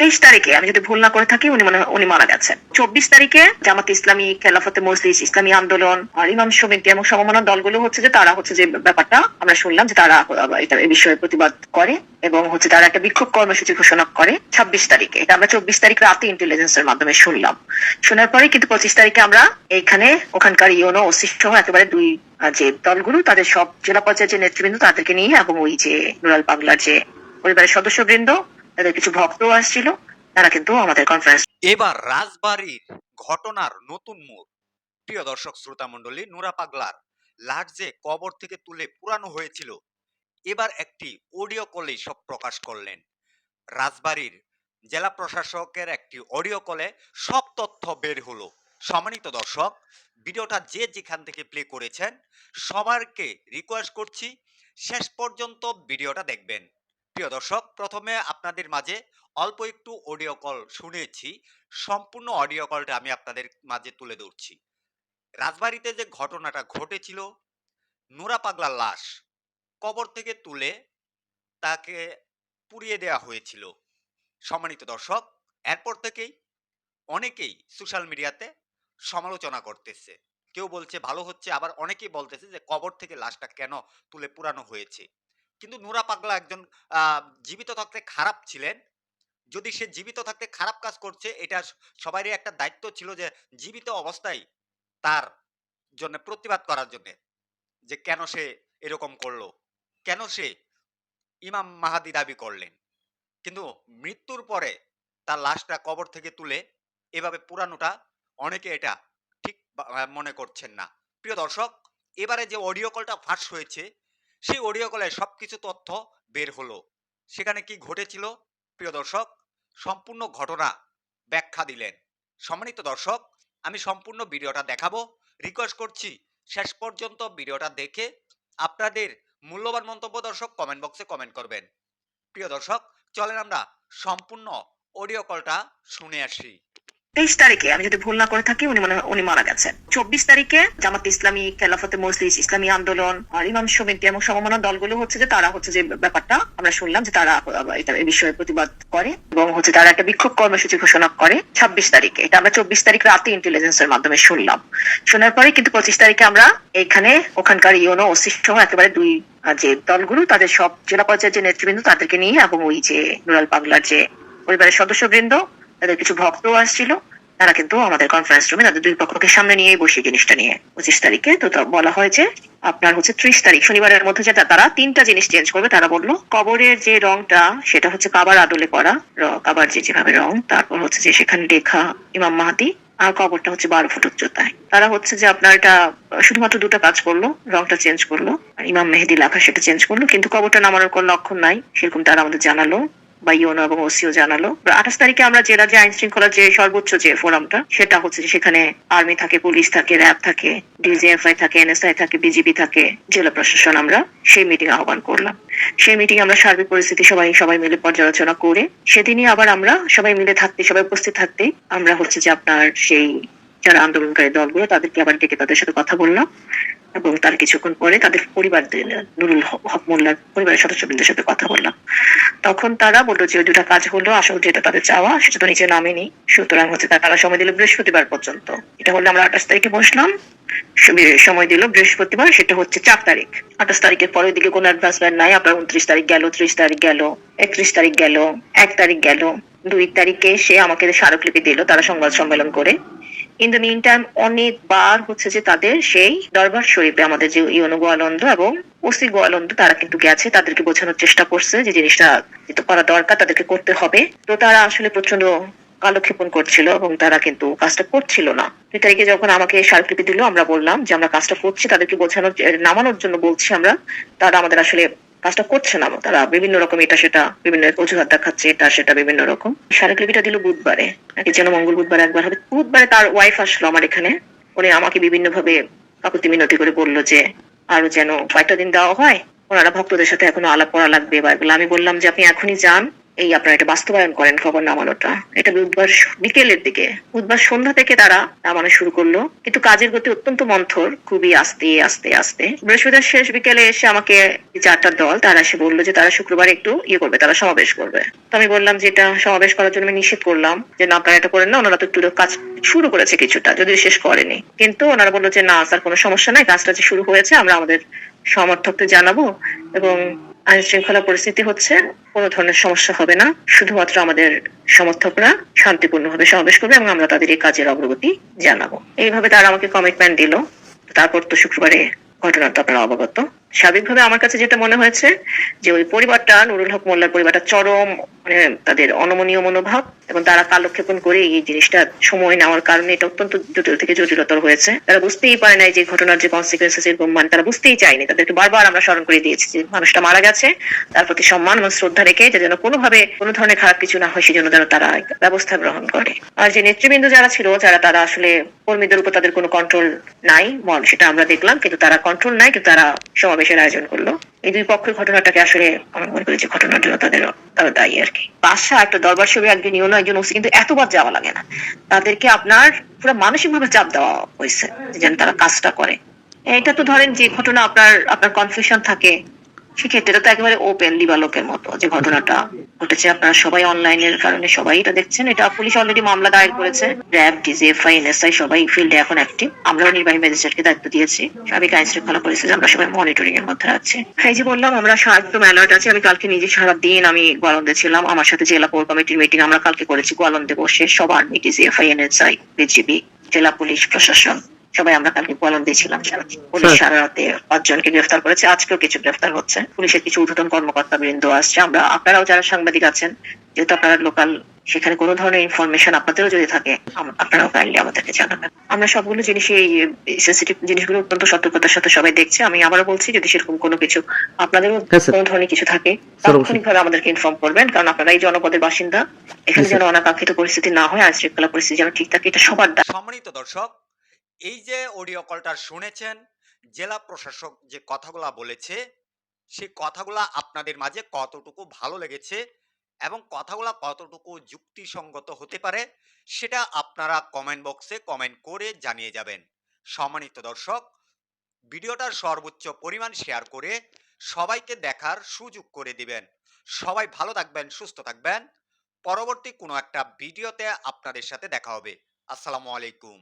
তেইশ তারিখে, আমি যদি ভুল না করে থাকি, উনি মনে উনি মারা গেছেন। চব্বিশ তারিখে জামাত ইসলামী, খেলাফতে মজলিস, ইসলামী আন্দোলন, আর ইমাম সমিতি এবং সমমানের দলগুলো হচ্ছে যে, তারা হচ্ছে যে ব্যাপারটা আমরা শুনলাম যে তারা এটা এই বিষয়ে প্রতিবাদ করে এবং হচ্ছে তারা একটা বিক্ষোভ কর্মসূচি ঘোষণা করে ছাব্বিশ তারিখে। এটা আমরা চব্বিশ তারিখ রাতে ইন্টেলিজেন্সের মাধ্যমে শুনলাম। শোনার পরে কিন্তু পঁচিশ তারিখে আমরা এইখানে, ওখানকার ইউনো সহ একেবারে দুই যে দলগুলো, তাদের সব জেলা পর্যায়ের যে নেতৃবৃন্দ, তাদেরকে নিয়ে এবং ওই যে নুরাল পাগলার যে পরিবারের সদস্যবৃন্দ তাদের কিছু ভক্তও আসছিল, তারা কিন্তু আমাদের কনফারেন্স এবার রাজবাড়ির ঘটনার নতুন মোড়। প্রিয় দর্শক, শ্রোতা মণ্ডলী, নুরা পাগলার লাশ কবর থেকে তুলে পুরানো হয়েছিল। এবার একটি অডিও কলেই সব প্রকাশ করলেন। রাজবাড়ির জেলা প্রশাসকের একটি অডিও কলে সব তথ্য বের হলো। সম্মানিত দর্শক, ভিডিওটা যে যেখান থেকে প্লে করেছেন, সবারকে রিকোয়েস্ট করছি, শেষ পর্যন্ত ভিডিওটা দেখবেন। প্রিয় দর্শক, প্রথমে আপনাদের মাঝে অল্প একটু অডিও কল শুনেছি। সম্পূর্ণ অডিও কলটা আমি আপনাদের মাঝে তুলে ধরছি। রাজবাড়িতে যে ঘটনাটা ঘটেছিল, নোরা পাগলার লাশ কবর থেকে তুলে তাকে পুড়িয়ে দেওয়া হয়েছিল। সম্মানিত দর্শক, এরপর থেকেই অনেকেই সোশ্যাল মিডিয়াতে সমালোচনা করতেছে। কেউ বলছে, ভালো হচ্ছে, আবার অনেকেই বলতেছে যে কবর থেকে লাশটা কেন তুলে পুরানো হয়েছে? কিন্তু নুরা পাগলা একজন জীবিত থাকতে খারাপ ছিলেন। যদি সে জীবিত থাকতে খারাপ কাজ করছে, এটা সবারই একটা দায়িত্ব ছিল যে জীবিত অবস্থায় তার জন্য প্রতিবাদ করার জন্য যে কেন সে এরকম করল? কেন সে ইমাম মাহাদি দাবি করলেন? কিন্তু মৃত্যুর পরে তার লাশটা কবর থেকে তুলে এভাবে পুরানোটা অনেকে এটা ঠিক মনে করছেন না। প্রিয় দর্শক, এবারে যে অডিও কলটা ফাঁস হয়েছে সেই অডিও কলে সবকিছু তথ্য বের হলো। সেখানে কি ঘটেছিল? প্রিয় দর্শক, সম্পূর্ণ ঘটনা ব্যাখ্যা দিলেন। সম্মানিত দর্শক, আমি সম্পূর্ণ ভিডিওটা দেখাবো। রিকোয়েস্ট করছি, শেষ পর্যন্ত ভিডিওটা দেখে আপনাদের মূল্যবান মন্তব্য দর্শক কমেন্ট বক্সে কমেন্ট করবেন। প্রিয় দর্শক, চলেন আমরা সম্পূর্ণ অডিও কলটা শুনে আসি। তেইশ তারিখে, আমি যদি ভুল না করে থাকি, উনি মনে উনি মারা গেছেন। চব্বিশ তারিখে জামাত ইসলামী, খেলাফতে মজলিস, ইসলামী আন্দোলন, আর ইমাম সমিতি এবং সমমানের দলগুলো হচ্ছে যে, তারা হচ্ছে যে ব্যাপারটা আমরা শুনলাম যে তারা এটা এই বিষয়ে প্রতিবাদ করে এবং হচ্ছে তারা একটা বিক্ষোভ কর্মসূচি ঘোষণা করে ছাব্বিশ তারিখে। এটা আমরা চব্বিশ তারিখ রাতে ইন্টেলিজেন্সের মাধ্যমে শুনলাম। শোনার পরে কিন্তু পঁচিশ তারিখে আমরা এখানে ওখানকার ইউনো ওসি সহ একেবারে দুই যে দলগুলো, তাদের সব জেলা পর্যায়ের যে নেতৃবৃন্দ, তাদেরকে নিয়ে এবং ওই যে নুরাল পাগলার যে পরিবারের সদস্যবৃন্দ তাদের কিছু ভক্তও আসছিল। তারা কিন্তু আমাদের কনফারেন্স রুমে তাদের দুই পক্ষকে সামনে নিয়েই বসে জিনিসটা নিয়ে। পঁচিশ তারিখে তো বলা হয় যে আপনার হচ্ছে ত্রিশ তারিখ, শনিবারের মধ্যে যেটা তারা তিনটা জিনিস চেঞ্জ করবে, তারা বলল, কবরের যে রংটা, সেটা হচ্ছে কাবার আদলে করা কাবার যে যেভাবে রং, তারপর হচ্ছে যে সেখানে লেখা ইমাম মাহাতি, আর কবরটা হচ্ছে বারো ফুট উচ্চতায়। তারা হচ্ছে যে আপনার এটা, শুধুমাত্র দুটো কাজ করল, রংটা চেঞ্জ করল, আর ইমাম মেহেদি লেখা সেটা চেঞ্জ করল, কিন্তু কবরটা নামানোর কোনো লক্ষণ নাই সেরকম তারা আমাদের জানালো। বা ইউনো এবং ওসিও জানালো। আঠাশ তারিখে আমরা জেলা যে আইন শৃঙ্খলার যে সর্বোচ্চ যে ফোরামটা, সেটা হচ্ছে সেখানে আর্মি থাকে, পুলিশ থাকে, র্যাব থাকে, ডিজিএফআই থাকে, এনএসআই থাকে, বিজিবি থাকে, জেলা প্রশাসন আমরা সেই মিটিং আহ্বান করলাম। সেই মিটিং আমরা সার্বিক পরিস্থিতি সবাই সবাই মিলে পর্যালোচনা করে, সেদিনই আবার আমরা সবাই মিলে থাকতে, সবাই উপস্থিত থাকতে আমরা হচ্ছে যে আপনার সেই যারা আন্দোলনকারী দলগুলো, তাদেরকে আবার ডেকে তাদের সাথে কথা বললাম। এবং তার কিছুক্ষণ পরে তাদের পরিবার নুরুল হক- মোল্লার পরিবারের সদস্যবৃন্দের সাথে কথা বললাম। তখন তারা বলল যে দুটা কাজ হলো আসল যেটা তাদের চাওয়া সেটা তো নিচে নামেনি। সুতরাং হচ্ছে তারা তারা সময় দিল বৃহস্পতিবার পর্যন্ত। এটা হলো আমরা আঠাশ তারিখে বসলাম। সময় দিল বৃহস্পতিবার সেটা হচ্ছে চার তারিখ। আঠাশ তারিখের পরের দিকে কোনো অ্যাডভান্সমেন্ট নাই। আপনার উনত্রিশ তারিখ গেল ত্রিশ তারিখ গেল একত্রিশ তারিখ গেল এক তারিখ গেল। দুই তারিখে সে আমাকে স্মারকলিপি দিল তারা সংবাদ সম্মেলন করে ইন দ্য মিন টাইম অনেকবার হচ্ছে যে তাদের সেই দরবার শরীফে আমাদের যে ইউনো গোয়ালন্দ এবং ওসি গোয়ালন্দ, তারা কিন্তু গেছে, তাদেরকে বোঝানোর চেষ্টা করছে যে জিনিসটা যেহেতু করা দরকার, তাদেরকে করতে হবে। তো তারা আসলে প্রচণ্ড কালক্ষেপণ করছিল এবং তারা কিন্তু কাজটা করছিল না। দুই তারিখে যখন আমাকে স্মারকলিপি দিল, আমরা বললাম যে আমরা কাজটা করছি, তাদেরকে বোঝানোর নামানোর জন্য বলছি আমরা। তারা আমাদের আসলে কাজটা করছে না, তারা বিভিন্ন রকম এটা সেটা বিভিন্ন অজুহাত দেখাচ্ছে, এটা সেটা বিভিন্ন রকম। স্মারকলিপিটা দিল বুধবারে, নাকি যেন মঙ্গল বুধবার একবার হবে। বুধবারে তার ওয়াইফ আসলো আমার এখানে। উনি আমাকে বিভিন্ন ভাবে কাকুতি মিনতি করে বলল যে, আরও যেন কয়েকটা দিন দেওয়া হয়, ওনারা ভক্তদের সাথে এখনও আলাপ করা লাগবে বা এগুলো আমি বললাম যে, আপনি এখনই যান এই আপনারা এটা বাস্তবায়ন করেন খবর নামানোটা। এটা বুধবার বিকেলের দিকে। বুধবার সন্ধ্যা থেকে তারা নামানো শুরু করল। কিন্তু কাজের গতি অত্যন্ত মন্থর, খুবই আস্তে আস্তে আস্তে। বৃহস্পতিবার শেষ বিকেলে এসে আমাকে চারটা দল, তারা এসে বলল যে তারা শুক্রবার একটু ইয়ে করবে, তারা সমাবেশ করবে। তো আমি বললাম যে এটা সমাবেশ করার জন্য আমি নিষেধ করলাম যে, না, আপনারা এটা করেন না, ওনারা তো একটু কাজ শুরু করেছে কিছুটা, যদিও শেষ করেনি। কিন্তু ওনারা বলল যে, না, স্যার, কোনো সমস্যা নাই, কাজটা যে শুরু হয়েছে, আমরা আমাদের সমর্থকদের জানাব এবং আইন শৃঙ্খলা পরিস্থিতি হচ্ছে, কোনো ধরনের সমস্যা হবে না। শুধুমাত্র আমাদের সমর্থকরা শান্তিপূর্ণভাবে সমাবেশ করবে এবং আমরা তাদের এই কাজের অগ্রগতি জানাব। এইভাবে তারা আমাকে কমিটমেন্ট দিল। তারপর তো শুক্রবারে ঘটনাটা আপনারা অবগত। স্বাভাবিকভাবে আমার কাছে যেটা মনে হয়েছে, যে ওই পরিবারটা, নুরুল হক মোল্লার পরিবারটা চরম মানে তাদের অনমনীয় মনোভাব এবং তারা কালক্ষেপণ করে এই জিনিসটা সময় নেওয়ার কারণে এটা অত্যন্ত জটিল থেকে জটিলতর হয়েছে। তারা বুঝতেই পারে নাই যে ঘটনার যে কনসিকুয়েন্সেস এরকম মানে তারা বুঝতেই চায়নি। তাদেরকে বারবার আমরা স্মরণ করে দিয়েছি যে মানুষটা মারা গেছে, তার প্রতি সম্মান এবং শ্রদ্ধা রেখে যে যেন কোনোভাবে কোনো ধরনের খারাপ কিছু না হয়, সেজন্য যেন তারা ব্যবস্থা গ্রহণ করে। আর যে নেতৃবৃন্দ যারা ছিল, যারা তারা আসলে কর্মীদের উপর তাদের কোনো কন্ট্রোল নাই সেটা আমরা দেখলাম, কিন্তু তারা কন্ট্রোল নাই, কিন্তু তারা সমাবেশের আয়োজন করল। এই দুই পক্ষের ঘটনাটাকে আসলে আমার মনে করি যে ঘটনার জন্য তাদের, তারা দায়ী আর কি। বাসা একটা দরবার সভা একজন ইউনো, একজন ওসি কিন্তু এতবার যাওয়া লাগে না। তাদেরকে আপনার পুরো মানসিক ভাবে চাপ দেওয়া হয়েছে যেন তারা কাজটা করে। এটা তো ধরেন যে ঘটনা আপনার আপনার কনফিউশন থাকে সেক্ষেত্রে এটা তো একেবারে ওপেন দিবালোকের মতো যে ঘটনাটা ঘটেছে। আপনারা সবাই অনলাইনের কারণে সবাই এটা দেখছেন। এটা পুলিশ অলরেডি মামলা দায়ের করেছে। র্যাব ডিজিএফআই এনএসআই সবাই ফিল্ডে এখন অ্যাক্টিভ আমরাও নির্বাহী ম্যাজিস্ট্রেটকে দায়িত্ব দিয়েছি। সাবেক আইন শৃঙ্খলা পরিস্থিতি আমরা সবাই মনিটরিং এর মধ্যে আছি। এই যে বললাম, আমরা একদম অ্যালার্ট আছি। আমি কালকে নিজে সারা দিন আমি গোয়ালন্দে ছিলাম। আমার সাথে জেলা কোর কমিটির মিটিং আমরা কালকে করেছি। গোয়ালন্দে বসে সব আর্মি ডিজিএফআই এনএসআই বিজিবি জেলা পুলিশ, প্রশাসন। সবাই আমরা কালকে গোয়ালন্দে ছিলাম সারা দিন। পুলিশ সারা রাতে পাঁচজনকে গ্রেফতার করেছে আজকেও কিছু গ্রেফতার হচ্ছে পুলিশের কিছু ঊর্ধ্বতন কর্মকর্তা বৃন্দ আসছে আমরা আপনারাও যারা সাংবাদিক আছেন যেহেতু আপনারা লোকাল সেখানে কোনো ধরনের ইনফরমেশন আপনাদেরও যদি থাকে আপনারাও কাইন্ডলি আমাদেরকে জানাবেন আমরা সবগুলো জিনিস এই সেন্সিটিভ জিনিসগুলো অত্যন্ত সতর্কতার সাথে সবাই দেখছে আমি আবারও বলছি যদি সেরকম কোনো কিছু আপনাদেরও হ্যাঁ। কোনো ধরনের কিছু থাকে। তাৎক্ষণিকভাবে আমাদেরকে ইনফর্ম করবেন কারণ আপনারা এই জনপদের বাসিন্দা এখানে যেন অনাকাঙ্ক্ষিত পরিস্থিতি না হয় আইন শৃঙ্খলা পরিস্থিতি যেন ঠিক থাকে এটা সবার। সম্মানিত দর্শক এই যে অডিও কলটা শুনেছেন, জেলা প্রশাসক যে কথাগুলা বলেছে, সেই কথাগুলা আপনাদের মাঝে কতটুকু ভালো লেগেছে এবং কথাগুলা কতটুকু যুক্তিসঙ্গত হতে পারে, সেটা আপনারা কমেন্ট বক্সে কমেন্ট করে জানিয়ে যাবেন। সম্মানিত দর্শক, ভিডিওটার সর্বোচ্চ পরিমাণ শেয়ার করে সবাইকে দেখার সুযোগ করে দিবেন। সবাই ভালো থাকবেন, সুস্থ থাকবেন। পরবর্তী কোনো একটা ভিডিওতে আপনাদের সাথে দেখা হবে। আসসালামু আলাইকুম।